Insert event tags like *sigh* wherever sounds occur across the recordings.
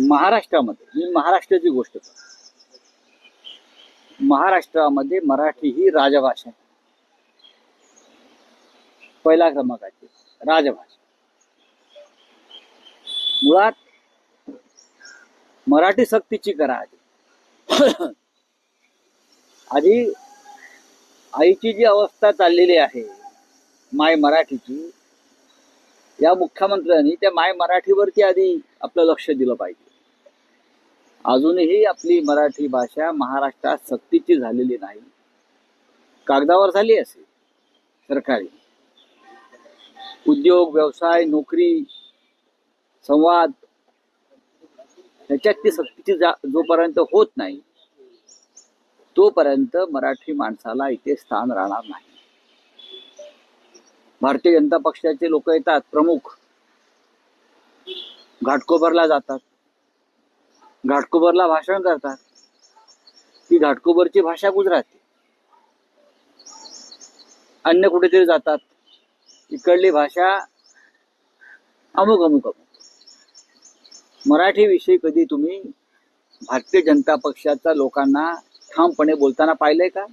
महाराष्ट्रामध्ये मी महाराष्ट्राची गोष्ट. करतो महाराष्ट्रामध्ये मराठी ही राजभाषा आहे. पहिला क्रमांकाची राजभाषा. मुळात मराठी सक्तीची करा आधी. *coughs* आधी आईची जी अवस्था चाललेली आहे माय मराठीची या मुख्यमंत्र्यांनी त्या माय मराठीवरती आधी आपलं लक्ष दिलं पाहिजे. अजूनही आपली मराठी भाषा महाराष्ट्रात सक्तीची झालेली नाही. कागदावर झाली असेल सरकारी. उद्योग व्यवसाय नोकरी संवाद ह्याच्यात ती सक्तीची जा जोपर्यंत होत नाही तोपर्यंत मराठी माणसाला इथे स्थान राहणार नाही. भारतीय जनता पक्षाचे लोक येतात प्रमुख. घाटकोबरला जातात. घाटकोबरला भाषण करतात. ती घाटकोबरची भाषा गुजराती. अन्य कुठेतरी जातात. इकडली भाषा अमुक अमुक अमुक. मराठीविषयी कधी तुम्ही भारतीय जनता पक्षाच्या लोकांना ठामपणे बोलताना पाहिलंय का?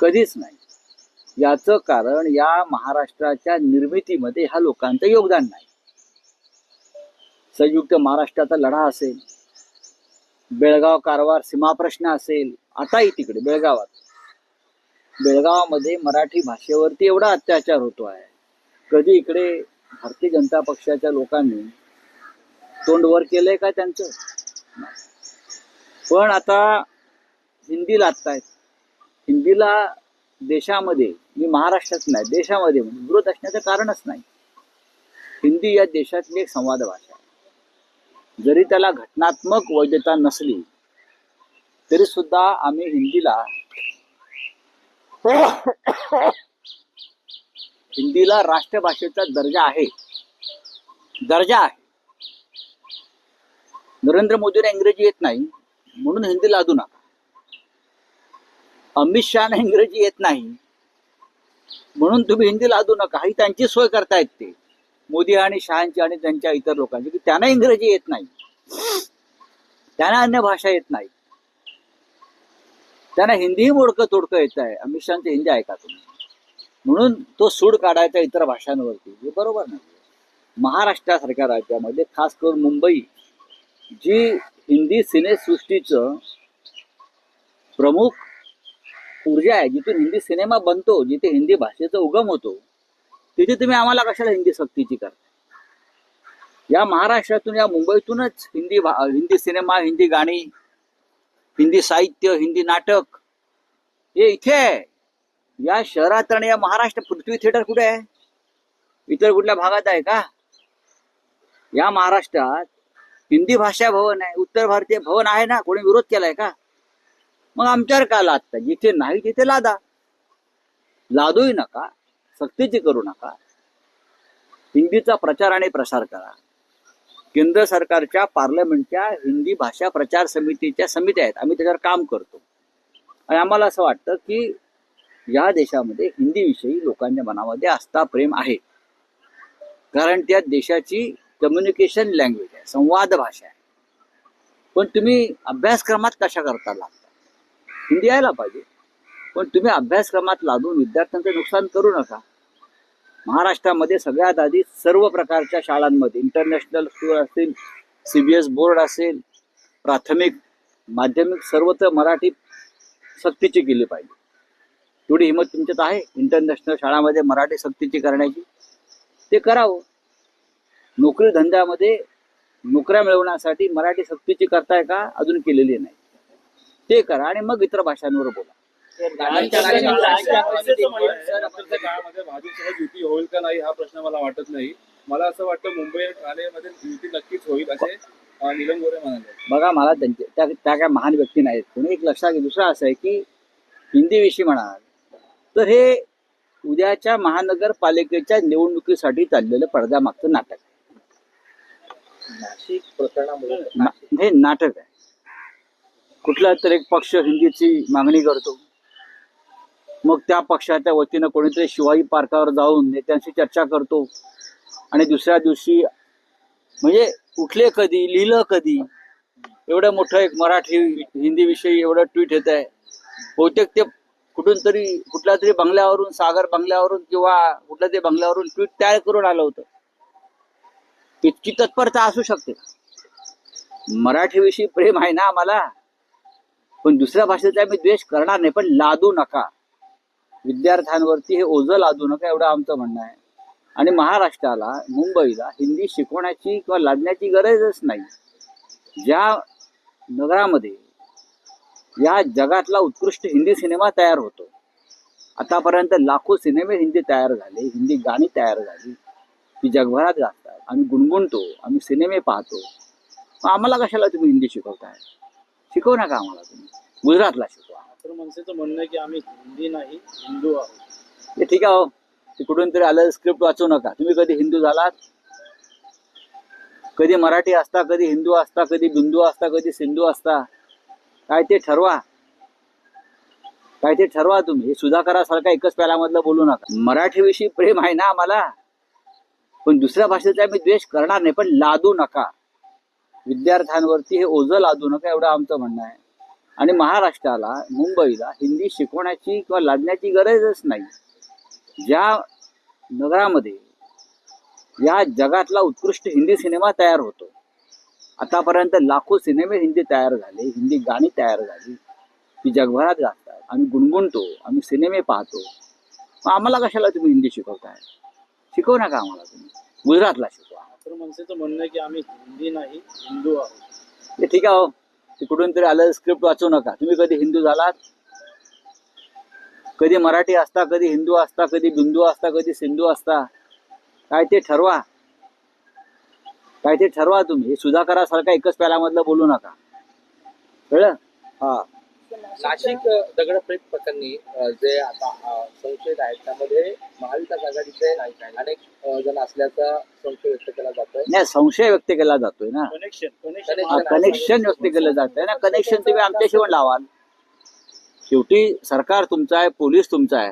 कधीच नाही. याचं कारण या महाराष्ट्राच्या निर्मितीमध्ये ह्या लोकांचं योगदान नाही. संयुक्त महाराष्ट्राचा लढा असेल बेळगाव कारवार सीमा प्रश्न असेल आताही तिकडे बेळगावात. बेळगावामध्ये मराठी भाषेवरती एवढा अत्याचार होतो आहे. कधी इकडे भारतीय जनता पक्षाच्या लोकांनी तोंड वर केलंय का त्यांचं? पण आता हिंदी लागतायत हिंदीला देशामध्ये मी महाराष्ट्रात नाही देशामध्ये म्हणजे विरोध असण्याचं कारणच नाही. हिंदी या देशातली एक संवाद भाषा आहे. जरी त्याला घटनात्मक वैधता नसली तरी सुद्धा आम्ही हिंदीला हिंदीला राष्ट्रभाषेचा दर्जा आहे. दर्जा आहे. नरेंद्र मोदीला इंग्रजी येत नाही म्हणून हिंदी लादू नका. अमित शहाना इंग्रजी येत नाही. म्हणून तुम्ही हिंदी लादू नका. ही त्यांची सोय करतायत ते. मोदी आणि शहांची आणि त्यांच्या इतर लोकांची. की त्यांना इंग्रजी येत नाही. त्यांना अन्य भाषा येत नाही. त्यांना हिंदीही मोडकं तोडकं येत आहे. अमित शहाचे हिंदी ऐका तुम्ही? म्हणून तो सूड काढायचा इतर भाषांवरती. हे बरोबर नाही. महाराष्ट्रासारख्या राज्यामध्ये खास करून मुंबई जी हिंदी सिनेसृष्टीचं प्रमुख ऊर्जा आहे जिथून हिंदी सिनेमा बनतो जिथे हिंदी भाषेचा उगम होतो तिथे तुम्ही आम्हाला कशाला हिंदी सक्तीची करता या महाराष्ट्रातून या मुंबईतूनच हिंदी भा- हिंदी सिनेमा हिंदी गाणी हिंदी साहित्य हिंदी नाटक हे इथे आहे. या शहरात आणि या महाराष्ट्र पृथ्वी थिएटर कुठे आहे? इतर कुठल्या भागात आहे का? या महाराष्ट्रात हिंदी भाषा भवन आहे उत्तर भारतीय भवन आहे ना? कोणी विरोध केलाय का? मग आमच्यावर का लादता? जिथे नाही तिथे लादा. लादूही नका सक्तीची करू नका. हिंदीचा प्रचार आणि प्रसार करा. केंद्र सरकारच्या पार्लमेंटच्या हिंदी भाषा प्रचार समितीच्या समित्या आहेत. आम्ही त्याच्यावर काम करतो. आणि आम्हाला असं वाटतं की या देशामध्ये हिंदीविषयी लोकांच्या मनामध्ये आस्था प्रेम आहे. कारण त्या देशाची कम्युनिकेशन लँग्वेज आहे संवाद भाषा आहे. पण तुम्ही अभ्यासक्रमात कशा करता लागता हिंदी यायला पाहिजे. पण तुम्ही अभ्यासक्रमात लादून विद्यार्थ्यांचं नुकसान करू नका. महाराष्ट्रामध्ये सगळ्यात आधी सर्व प्रकारच्या शाळांमध्ये इंटरनॅशनल स्कूल असतील सी बी एस बोर्ड असेल प्राथमिक माध्यमिक सर्वत्र मराठी सक्तीची केली पाहिजे. थोडी हिंमत तुमच्यात आहे इंटरनॅशनल शाळामध्ये मराठी सक्तीची करण्याची? ते करावं. नोकरी धंद्यामध्ये नोकऱ्या मिळवण्यासाठी मराठी सक्तीची करताय का? अजून केलेली नाही. ते करा आणि मग इतर भाषांवर बोला युती होईल का नाही हा प्रश्न मला वाटत नाही मला असं वाटतं मुंबई आणि ठाणेमध्ये युती नक्कीच होईल असे नीलम गोरे म्हणाले बघा मला त्यांचे त्या त्या काय महान व्यक्ती नाहीत कोणी एक लक्षात घे दुसरं असं आहे की हिंदीविषयी म्हणाल तर हे उद्याच्या महानगरपालिकेच्या निवडणुकीसाठी चाललेलं पडद्यामागचं नाटक आहे. नाशिक प्रकरणामुळे हे नाटक आहे कुठला तर एक पक्ष हिंदीची मागणी करतो. मग त्या पक्षाच्या वतीनं कोणीतरी शिवाजी पार्कावर जाऊन नेत्यांशी चर्चा करतो. आणि दुसऱ्या दिवशी म्हणजे उठले कधी लिहिलं कधी एवढं मोठं एक मराठी हिंदी विषयी एवढं ट्विट येत आहे. बहुतेक ते कुठून तरी कुठल्या तरी बंगल्यावरून सागर बंगल्यावरून किंवा कुठल्या तरी बंगल्यावरून ट्विट तयार करून आलं होतं. इतकी तत्परता असू शकते. मराठीविषयी प्रेम आहे ना आम्हाला? पण दुसऱ्या भाषेचा मी द्वेष करणार नाही पण लादू नका. विद्यार्थ्यांवरती हे ओझं लादू नका एवढं आमचं म्हणणं आहे. आणि महाराष्ट्राला मुंबईला हिंदी शिकवण्याची किंवा लादण्याची गरजच नाही. ज्या नगरामध्ये या जगातला उत्कृष्ट हिंदी सिनेमा तयार होतो आतापर्यंत लाखो सिनेमे हिंदी तयार झाले हिंदी गाणी तयार झाली ती जगभरात गाजतात आम्ही गुणगुणतो आम्ही सिनेमे पाहतो. आम्हाला कशाला तुम्ही हिंदी शिकवताय? शिकवू नका आम्हाला तुम्ही. गुजरातला शिकवा. तर मनसेचं म्हणणं आहे की आम्ही हिंदी नाही हिंदू आहोत. ते ठीक आहे हो. ते कुठून तरी आलं स्क्रिप्ट वाचू नका. तुम्ही कधी हिंदू झालात? कधी मराठी असता कधी हिंदू असता कधी बिंदू असता कधी सिंधू असता? काय ते ठरवा. काय ते ठरवा तुम्ही. हे सुधाकरासारखा एकच प्यालामधलं बोलू नका. मराठीविषयी प्रेम आहे ना आम्हाला? पण दुसऱ्या भाषेचा मी द्वेष करणार नाही पण लादू नका. विद्यार्थ्यांवरती हे ओझं लादू नका एवढं आमचं म्हणणं आहे. आणि महाराष्ट्राला मुंबईला हिंदी शिकवण्याची किंवा लादण्याची गरजच नाही. ज्या नगरामध्ये या जगातला उत्कृष्ट हिंदी सिनेमा तयार होतो. आतापर्यंत लाखो सिनेमे हिंदी तयार झाले हिंदी गाणी तयार झाली ती जगभरात गाजतात. आम्ही गुणगुणतो आम्ही सिनेमे पाहतो. मग आम्हाला कशाला तुम्ही हिंदी शिकवताय? शिकवू नका आम्हाला तुम्ही. गुजरातला शिकवा. तर मनसेचं म्हणणं आहे की आम्ही हिंदी नाही हिंदू आहोत. ते ठीक आहे हो. ते कुठून तरी आलं स्क्रिप्ट वाचू नका. तुम्ही कधी हिंदू झालात? कधी मराठी असता कधी हिंदू असता कधी बिंदू असता कधी सिंधू असता काय ते ठरवा. काय ते ठरवा तुम्ही. हे सुधाकरासारखा एकच प्यालामधलं बोलू नका. कळलं? हा. नाशिक दगडफेक प्रकरणी जे आता संशयित आहेत त्यामध्ये महाविकास आघाडीचे अनेक जण असल्याचा संशय व्यक्त केला जातोय. नाही संशय व्यक्त केला जातोय ना. कनेक्शन. कनेक्शन व्यक्त केलं जात आहे ना. कनेक्शन तुम्ही आमच्याशी पण लावाल शेवटी सरकार तुमचं आहे पोलीस तुमचा आहे.